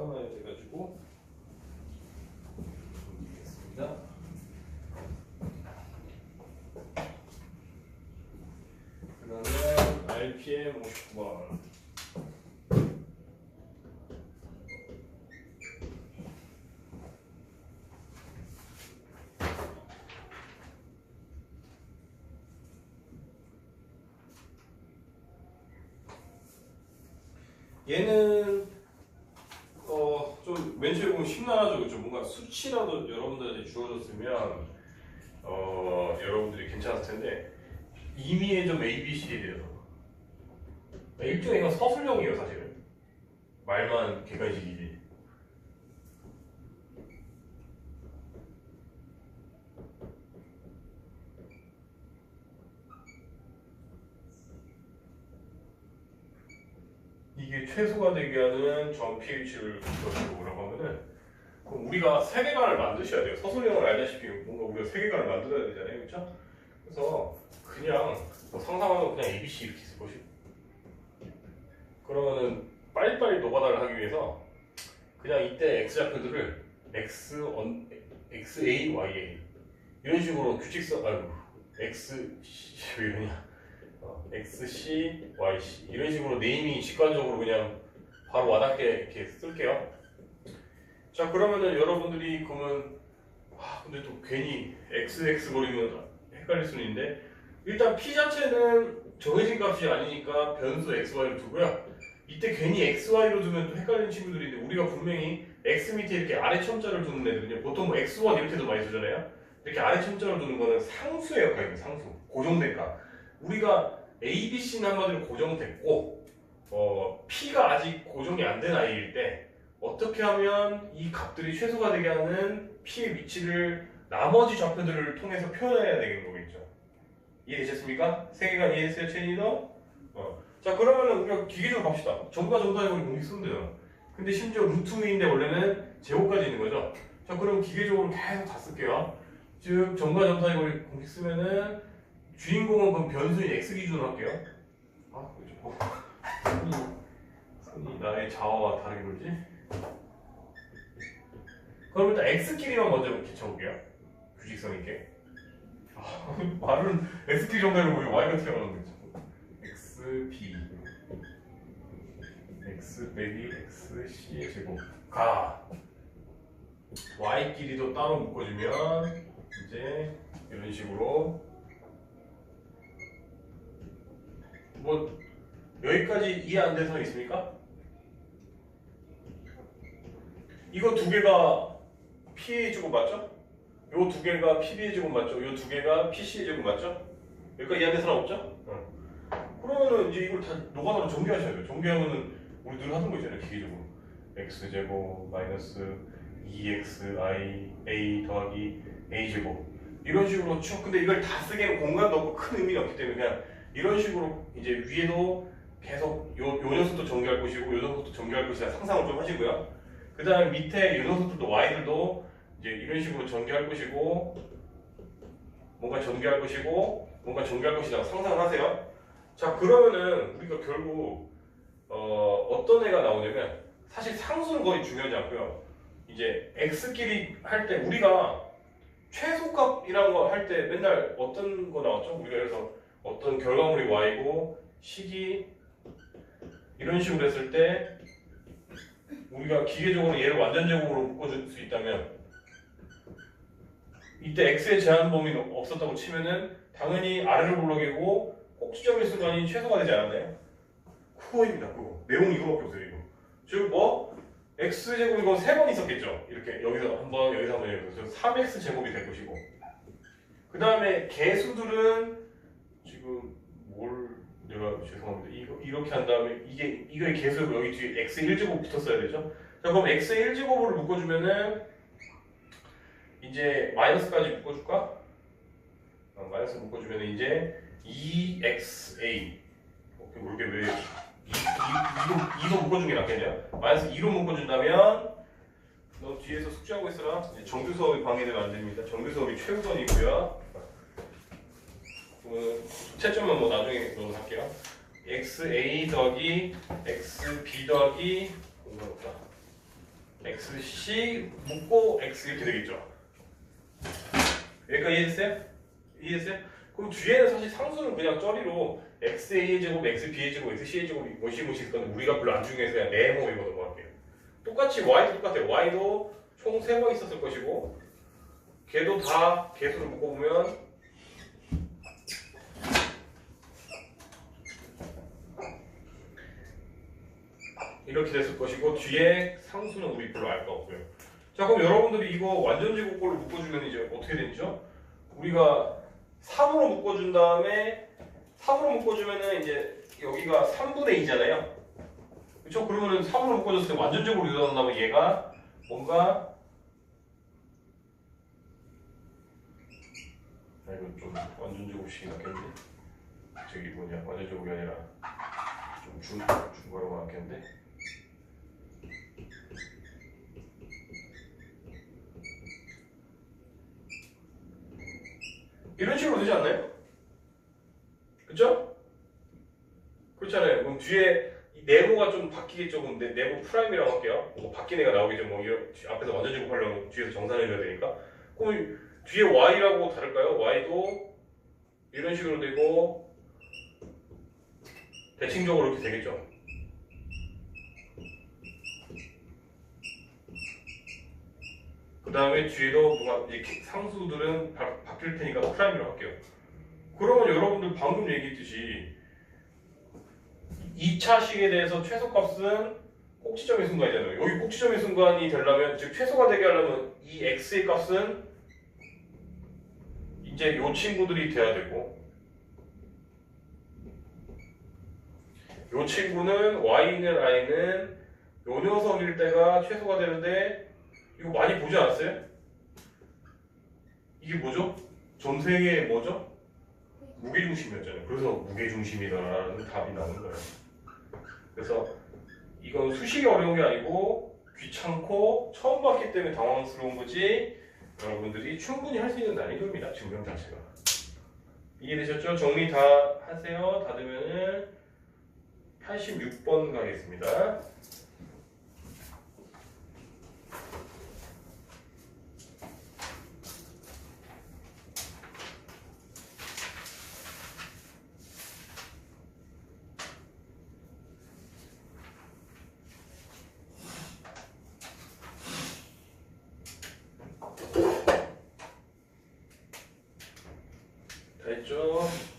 습관화야 돼가지고 옮기겠습니다. 그러면 RPM 59번. 얘는 맨 처음에 보면 심란하죠 그렇죠? 뭔가 수치라도 여러분들한테 주어졌으면 어 여러분들이 괜찮을 텐데 이미의 좀 ABC에 대해서. 일종의 이건 서술형이에요 사실은. 말만 객관식이지 이게 최소가 되게 하는 전 pH를 뭐라고 하면은 그럼 우리가 세계관을 만드셔야 돼요. 서술형을 알다시피 뭔가 우리가 세계관을 만들어야 되잖아요, 그렇죠? 그래서 그냥 뭐 상상하면 그냥 ABC 이렇게 쓸 것이. 그러면은 빨리빨리 노가다를 하기 위해서 그냥 이때 x 좌표들을 x x a y a 이런 식으로 규칙성 아이고 x 왜 이러냐 어, XC, YC 이런 식으로 네이밍이 직관적으로 그냥 바로 와닿게 이렇게 쓸게요. 자 그러면은 여러분들이 그러면 아 근데 또 괜히 XX 거리면 헷갈릴 수는 있는데 일단 P 자체는 정해진 값이 아니니까 변수 XY로 두고요. 이때 괜히 XY로 두면 또 헷갈리는 친구들이 있는데 우리가 분명히 X 밑에 이렇게 아래 첨자를 두는 애들은요 보통 뭐 X1 이렇게도 많이 쓰잖아요. 이렇게 아래 첨자를 두는 거는 역할입니다. 상수 고정된 값. 우리가 A, B, C는 한마디로 고정됐고 어, P가 아직 고정이 안 된 아이일 때 어떻게 하면 이 값들이 최소가 되게 하는 P의 위치를 나머지 좌표들을 통해서 표현해야 되는 거겠죠. 이해되셨습니까? 세계관 이해했어요, 체니너? 어. 자 그러면은 우리가 기계적으로 갑시다. 전과 전사의 거리 공식 쓰면 돼요. 근데 심지어 루트 위인데 원래는 제곱까지 있는 거죠. 자 그럼 기계적으로 계속 다 쓸게요. 즉 전과 전사의 거리 공식 쓰면은 주인공은 그럼 변수인 x 기준으로 할게요. 아, 그죠. 뭐. 손이, 손이 나의 자아와 다르게 돌지? 그럼 일단 x끼리만 먼저 이렇게 쳐볼게요. 규칙성 있게. 아, 말은 x끼리 정도로 보면 y가 튀어나오는 거죠. x, b. x 빼기 x, c의 제곱. 가. y끼리도 따로 묶어주면 이제 이런 식으로 뭐 여기까지 이해 안 되는 사람 있습니까? 이거 두 개가 P의 제곱 맞죠? 요 두 개가 PB의 제곱 맞죠? 요 두 개가 PC의 제곱 맞죠? 여기까지 이해 안 되는 사람 없죠? 응. 그러면은 이제 이걸 다 노가다로 전개하셔야 돼요. 전개하면은 우리 늘 하던 거 있잖아요. 기계적으로 x 제곱 마이너스 2xi a 더하기 a 제곱 이런 식으로 쭉 근데 이걸 다 쓰기에는 공간도 없고 큰 의미가 없기 때문에 그냥 이런 식으로 이제 위에도 계속 요, 요 녀석도 전개할 것이고 요 녀석도 전개할 것이다 상상을 좀 하시고요. 그 다음에 밑에 요 녀석들도 y들도 이제 이런 식으로 전개할 것이고 뭔가 전개할 것이고 뭔가 전개할 것이다 상상을 하세요. 자 그러면은 우리가 결국 어, 어떤 애가 나오냐면 사실 상수는 거의 중요하지 않고요. 이제 x끼리 할 때 우리가 최소값이라는 거 할 때 맨날 어떤 거 나왔죠? 우리가 그래서 어떤 결과물이 y고 식이 이런 식으로 했을 때 우리가 기계적으로 얘를 완전 제곱으로 묶어줄 수 있다면 이때 x의 제한 범위는 없었다고 치면은 당연히 아래로 블록이고 꼭지점일 순간이 최소가 되지 않았나요? 그거입니다. 그거 내용이 이거밖에 없어요. 이거 즉 뭐 x 제곱 이 건 세 번 있었겠죠. 이렇게 여기서 한 번 여기서 한번 여기서 3x 제곱이 될 것이고 그 다음에 개수들은 지금 뭘 내가 죄송합니다. 이거 이렇게 한 다음에 이게 이거의 개수고 여기 뒤에 x 1제곱 붙었어야 되죠. 자 그럼 x 1제곱으로 묶어주면은 이제 마이너스까지 묶어줄까? 어, 마이너스 묶어주면 이제 2xa 어, 모르게 왜 2, 2, 2로, 2로 묶어준 게 낫겠네요. 마이너스 2로 묶어준다면 너 뒤에서 숙제하고 있어라. 정규 수업이 방해되면 안 됩니다. 정규 수업이 최우선이고요. 그 채점은 뭐 나중에 넣어 할게요. xa 더하기 xb 공간 없다. xc 묶고 x 이렇게 되겠죠. 여기까지 이해됐어요? 이해됐어요? 그럼 뒤에는 사실 상수는 그냥 쩌리로 xa의 제곱, xb의 제곱, xc의 제곱 뭐시 뭐시 있을 건데 우리가 별로 안 중요해서 그냥 네모 이거 넘어갈게요. 똑같이 y도 똑같아요. y도 총 3번 있었을 것이고 걔도 다 개수를 묶어보면 이렇게 됐을 것이고 뒤에 상수는 우리 별로 알 거 없고요. 자 그럼 여러분들이 이거 완전 제곱꼴로 묶어주면 이제 어떻게 되죠? 우리가 3으로 묶어준 다음에 3으로 묶어주면은 이제 여기가 3분의 2잖아요. 그렇죠? 그러면은 3으로 묶어줬을 때 완전 제곱으로 일어난다면 얘가 뭔가 아 이거 좀 완전 제곱식이 낫겠는데 저기 뭐냐 완전 제곱이 아니라 좀 중, 중괄호가 낫겠는데 이런 식으로 되지 않나요? 그쵸? 그렇잖아요. 그럼 뒤에 이 네모가 좀 바뀌겠죠. 그럼 네, 네모 프라임이라고 할게요. 뭐 바뀐 애가 나오겠죠. 뭐 앞에서 완전 제곱하려면 뒤에서 정산해줘야 되니까. 그럼 뒤에 y라고 다를까요? y도 이런 식으로 되고 대칭적으로 이렇게 되겠죠. 그 다음에 뒤에도 뭔가 이렇게 상수들은 바, 바뀔 테니까 프라임이라고 할게요. 그러면 여러분들 방금 얘기했듯이 2차식에 대해서 최소값은 꼭지점의 순간이잖아요. 여기 꼭지점의 순간이 되려면 즉 최소가 되게 하려면 이 x의 값은 이제 요 친구들이 돼야 되고 요 친구는 y는 i는 요 녀석일 때가 최소가 되는데 이거 많이 보지 않았어요? 이게 뭐죠? 전생에 뭐죠? 무게중심이었잖아요. 그래서 무게중심이다라는 답이 나오는 거예요. 그래서 이건 수식이 어려운 게 아니고 귀찮고 처음 봤기 때문에 당황스러운 거지 여러분들이 충분히 할 수 있는 난이도입니다. 증명 자체가. 이해되셨죠? 정리 다 하세요. 다 되면은 86번 가겠습니다. 다 했죠?